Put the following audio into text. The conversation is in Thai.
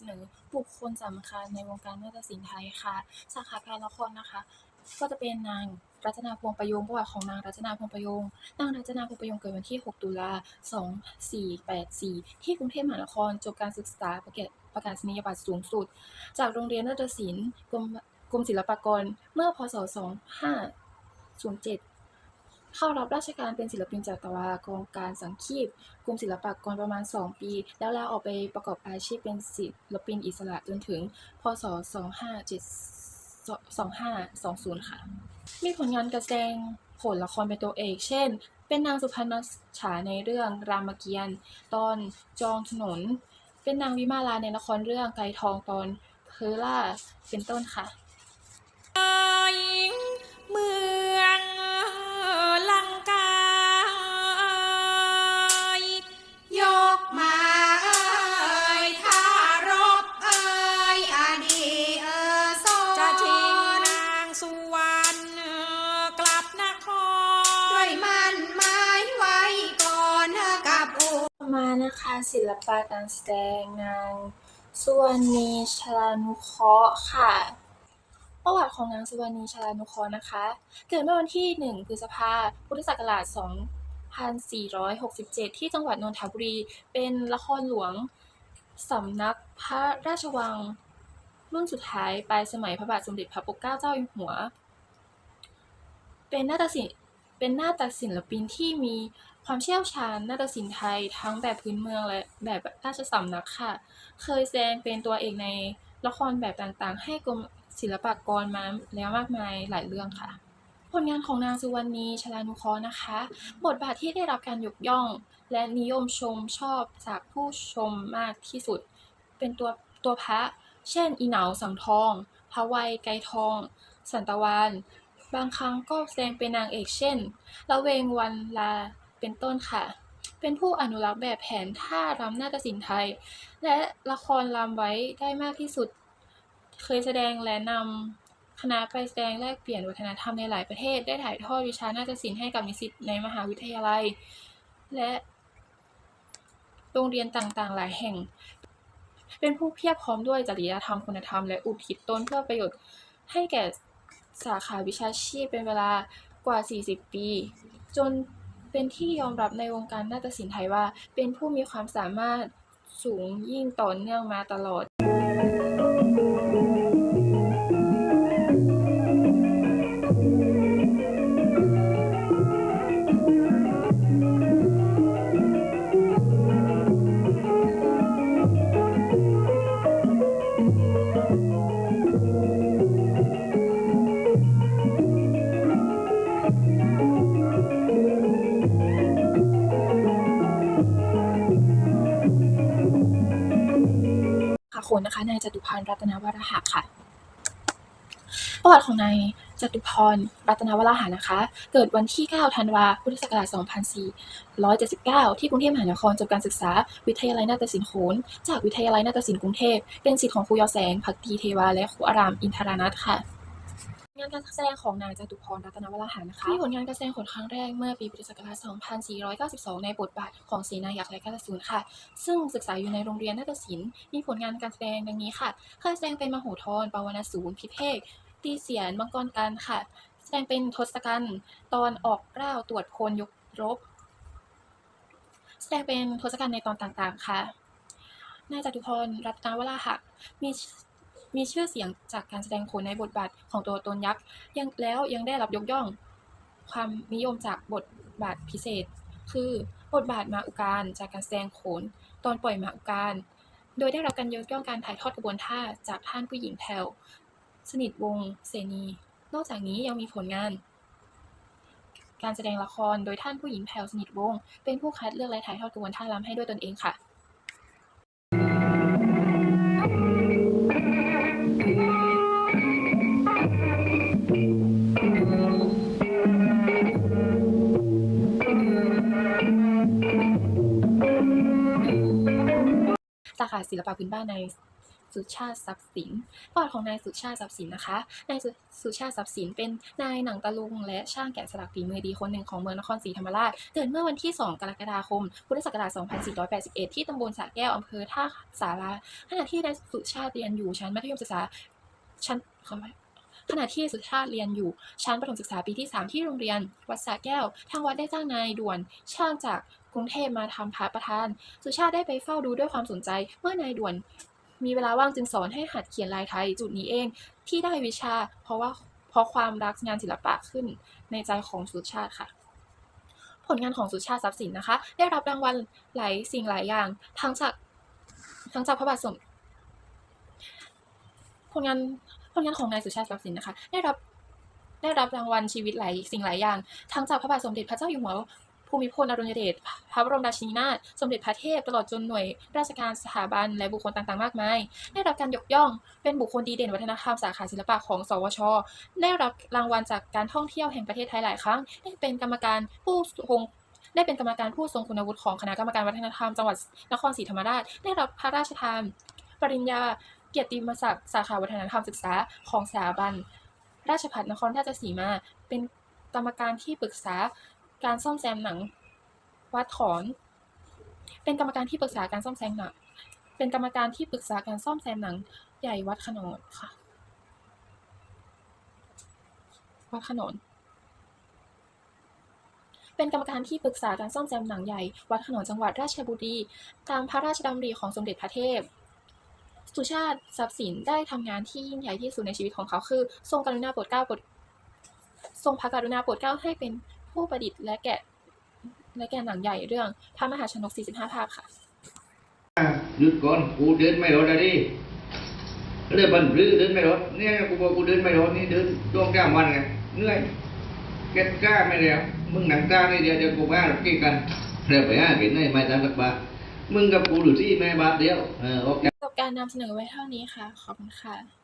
สนอบุคคลสำคัญในวงการนาฏศิลป์ไทยค่ะ สาขาการละครนะคะ ก็จะเป็นนางรัตนาพวงประยงประวัติของนางรัตนาพวงประยงนางรัตนาพวงประยงเกิดวันที่ 6 ตุลา 2484 ที่กรุงเทพมหานครจบการศึกษาประกาศประกาศนียบัตรสูงสุด จากโรงเรียนนาฏศิลป์กรมกรมศิลปากรเมื่อพศ 2507 เข้ารับราชการเป็นศิลปินจากตวากองการสังคีตกรมศิลปากรประมาณ 2 ปี แล้วลาออกไปประกอบอาชีพเป็นศิลปินอิสระจนถึง พศ 252520 ค่ะ มีผลงานการแสดงผลละครเป็นตัวเอก เช่น เป็นนางสุพรรณฉาในเรื่องรามเกียรติ์ตอนจองถนน เป็นนางวิมาลาในละครเรื่องไกรทองตอนเพล่าเป็นต้นค่ะเมือ อานะคะศิลปะการแสดง นางสุวรรณี ชลานุเคราะห์ค่ะ ประวัติของนางสุวรรณี ชลานุเคราะห์นะคะ เกิดเมื่อวันที่ 1 พฤษภาพุทธศักราช 2467 ที่จังหวัดนนทบุรี เป็นละครหลวงสำนักพระราชวังรุ่นสุดท้ายปลายสมัยพระบาทสมเด็จพระปกเกล้าเจ้าอยู่หัว เป็นนาฏศิลป์เป็นนาฏศิลปินที่มี ความเชี่ยวชาญนาฏศิลป์ไทยทั้งแบบพื้นเมืองและแบบราชสำนักค่ะ เคยแสดงเป็นตัวเอกในละครแบบต่างๆ ให้กรมศิลปากรมาแล้วมากมายหลายเรื่องค่ะ ผลงานของนางสุวรรณีชลานุเคราะห์นะคะ บทบาทที่ได้รับการยกย่อง และนิยมชมชอบจากผู้ชมมากที่สุด เป็นตัวตัวพระ เช่น อีเหนาสังทอง พระวัยไกรทอง สันตวานบางครั้งก็แสดงเป็นนางเอกเช่น ละเวงวันลา เป็นต้นค่ะ เป็นผู้อนุรักษ์แบบแผนท่ารำนาฏศิลป์ไทย และละครรำไว้ได้มากที่สุด เคยแสดงและนำคณะไปแสดงแลกเปลี่ยนวัฒนธรรมในหลายประเทศ ได้ถ่ายทอดวิชานาฏศิลป์ให้กับนิสิตในมหาวิทยาลัย และโรงเรียนต่างๆ หลายแห่ง เป็นผู้เพียบพร้อมด้วยจริยธรรมคุณธรรม และอุทิศตนเพื่อประโยชน์ให้แก่สาขาวิชาชีพเป็นเวลากว่า 40 ปี จน เป็นที่ยอมรับในวงการนาฏศิลป์ไทยว่า เป็นผู้มีความสามารถสูงยิ่งต่อเนื่องมาตลอด คนนะคะนายจตุพรรัตนวราหะค่ะ ประวัติของนายจตุพรรัตนวราหะนะคะ เกิดวันที่ 9 ธันวาพุทธศักราช 2479 ที่กรุงเทพมหานครจบการศึกษา วิทยาลัยนาฏศิลป์โขนจากวิทยาลัยนาฏศิลป์กรุงเทพ เป็นศิษย์ของครูยอแสง พักตีเทวา และครูอาราม อินทรานัทค่ะานการแสดงของนายจตุพรรัตนวราหะนะคะมีผลงานการแสดงผลครั้งแรกเมื่อปีพุทธศักราช 2492 ในบทบาทของเสนายักษ์และกาลสูนค่ะ ซึ่งศึกษาอยู่ในโรงเรียนนาฏศิลป์มีผลงานการแสดงดังนี้ค่ะเคยแสดงเป็นมโหธรปวนาสูรพิเภกตีเสียนมังกรกันค่ะ แสดงเป็นทศกัณฐ์ตอนออกเกล้าวตรวจคนยกรบ แสดงเป็นทศกัณฐ์ในตอนต่างๆค่ะนายจตุพรรัตนวราหะมี มีชื่อเสียงจากการแสดงโขนในบทบาทของตัวตนยักษ์ยังแล้วยังได้รับยกย่อง ความนิยมจากบทบาทพิเศษ คือบทบาทมาอุการจากการแสดงโขนตอนปล่อยมาอุการ โดยได้รับการยกย่องการถ่ายทอดกระบวนท่าจากท่านผู้หญิงแถวสนิทวงเสนี นอกจากนี้ยังมีผลงาน การแสดงละครโดยท่านผู้หญิงแถวสนิทวง เป็นผู้คัดเลือกและถ่ายทอดกระบวนท่ารำให้ด้วยตนเองค่ะาขาศิลปะพื้นบ้านในสุชาติทรัพย์สินประวัติของนายสุชาติทรัพย์สินนะคะ นายสุสุชาติทรัพย์สินเป็นนายหนังตะลุงและช่างแกะสลักฝีมือดีคนหนึ่งของเมืองนครศรีธรรมราช เกิดเมื่อวันที่ 2 กรกฎาคม พุทธศักราช 2481 ที่ตำบลสระแก้วอำเภอท่าสาราขณะที่นายสุชาติเรียนอยู่ชั้นมัธยมศึกษาชั้นขออภัยขณะที่สุชาติเรียนอยู่ชั้นประถมศึกษาปีที่ 3 ที่โรงเรียน วัดสระแก้ว ทางวัดได้จ้างนายด่วนช่างจาก กรุงเทพมาทำพระประธาน สุชาติได้ไปเฝ้าดูด้วยความสนใจ เมื่อนายด่วนมีเวลาว่างจึงสอนให้หัดเขียนลายไทยจุดนี้เอง ที่ได้วิชา เพราะว่าเพราะความรักงานศิลปะขึ้นในใจของสุชาติค่ะ ผลงานของสุชาติทรัพย์สินนะคะ ได้รับรางวัลหลายสิ่งหลายอย่าง ทั้งจากทั้งจากพระบาทสมผลงานผลงานของนายสุชาติทรัพย์สินนะคะ ได้รับได้รับรางวัลชีวิตหลายสิ่งหลายอย่าง ทั้งจากพระบาทสมเด็จพระเจ้าอยู่หัว ภูมิพลอดุลยเดชพระบรมราชินีนาถสมเด็จพระเทพตลอดจนหน่วยราชการสถาบันและบุคคลต่างๆ มากมาย ได้รับการยกย่องเป็นบุคคลดีเด่นวัฒนธรรมสาขาศิลปะของ สวช ได้รับรางวัลจากการท่องเที่ยวแห่งประเทศไทยหลายครั้ง ได้เป็นกรรมการผู้ทรงได้เป็นกรรมการผู้ทรงคุณวุฒิของคณะกรรมการวัฒนธรรมจังหวัดนครศรีธรรมราช ได้รับพระราชทาน ปริญญาเกียรติมศักดิ์สาขาวัฒนธรรมศึกษาของสถาบัน ราชภัฏนครราชสีมา เป็นกรรมการที่ปรึกษา การซ่อมแซมหนัง วัดขอน เป็นกรรมการที่ปรึกษาการซ่อมแซมหนัง เป็นกรรมการที่ปรึกษาการซ่อมแซมหนัง ใหญ่วัดขนอนค่ะ วัดขนอนเป็นกรรมการที่ปรึกษาการซ่อมแซมหนังใหญ่วัดขนอนจังหวัดราชบุรีตามพระราชดำริของสมเด็จพระเทพ สุชาติทรัพย์สินได้ทำงานที่ยิ่งใหญ่ที่สุดในชีวิตของเขาคือ ทรงกรุณาโปรดเกล้าโปรดทรงพระกรุณาโปรดเกล้าให้เป็น ผู้ประดิษฐ์และแกะและแกะหนังใหญ่เรื่องพระมหาชนก 45 ภาคค่ะ หยุดก่อนกูเดินไม่รอดอะดิเรื่องบันรื้อเดินไม่รอดเนี่ยกูบอกกูเดินไม่รอดนี่เดินช่วงเก้าวันไงเหนื่อยเก็ดกล้าไม่แล้วมึงหนังตานี่เดี๋ยวเดี๋ยวกูมาหรอกกี่กันเดี๋ยวไปห้าเห็นได้ไม่ตามสักบาทมึงกับกูหรือที่แม่บาทเดียวเออโอเคจบการนำเสนอไว้เท่านี้ค่ะ ขอบคุณค่ะ